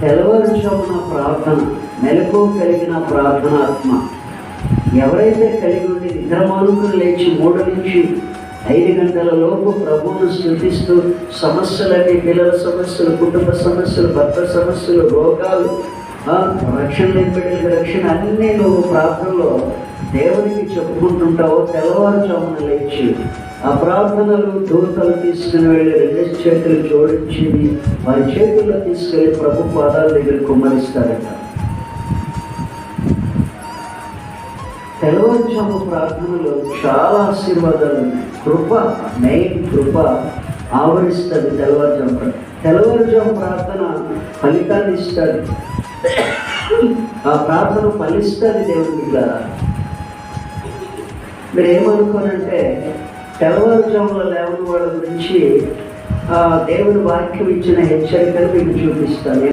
తెల్లవారుజామున ప్రార్థన మెలకు కలిగిన ప్రార్థన ఆత్మ. ఎవరైతే కలిగి ఉండి నిద్రమానుకులు లేచి మూడు నుంచి ఐదు గంటల లోపు ప్రభువును స్థుతిస్తూ సమస్యలన్నీ పిల్లల సమస్యలు కుటుంబ సమస్యలు భర్త సమస్యలు రోగాలు ఆ, రక్షణ లేని రక్షణ అన్నీ నువ్వు ప్రార్థనలో దేవునికి చెప్పుకుంటుంటావు తెల్లవారుజామున లేచి ఆ ప్రార్థనలు దూతలు తీసుకుని వెళ్ళి రెండు చేతులు జోడించి వారి చేతుల్లో తీసుకెళ్ళి ప్రభు పాదాల దగ్గర కుమ్మరిస్తారట. తెల్లవారుజాము ప్రార్థనలో చాలా ఆశీర్వాదాలు ఉన్నాయి. కృప మెయిన్ కృప ఆవరిస్తుంది తెల్లవారుజాము ప్రార్థన. తెల్లవారుజాము ప్రార్థన ఫలితాన్ని ఇస్తుంది. ఆ ప్రార్థన ఫలిస్తుంది దేవుడి ద్వారా మీరు ఏమనుకోనంటే తెల్లవారుజాములో లేవని వాళ్ళ గురించి ఆ దేవుని వాక్యం ఇచ్చిన హెచ్చరికలు మీకు చూపిస్తాను.